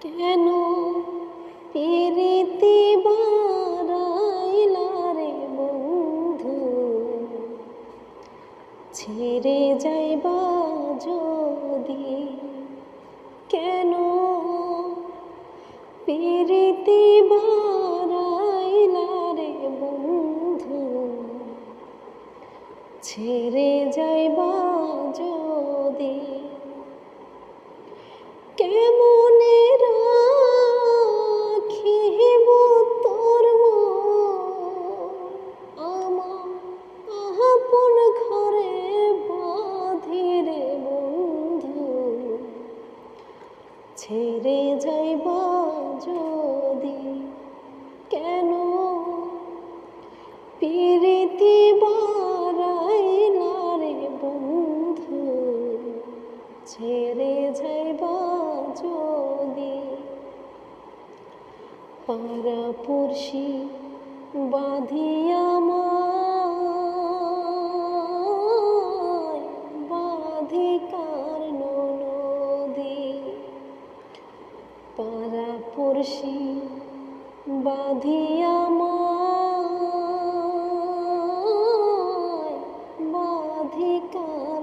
কেন পিরিতি বারাইলা রে বন্ধু? ছেড়ে যাইবা যদি কেন পিরিতি বারাইলা রে বন্ধু? ছেড়ে যাইবা যদি ছেড়ে যাইবা যদি? কেন? পিরিতি বারাইলা রে বন্ধু, ছেড়ে যাইবা যদি? পাড়া পড়শি বাঁধিয়া মায় পড়শি বাঁধিয়া বাঁধি কার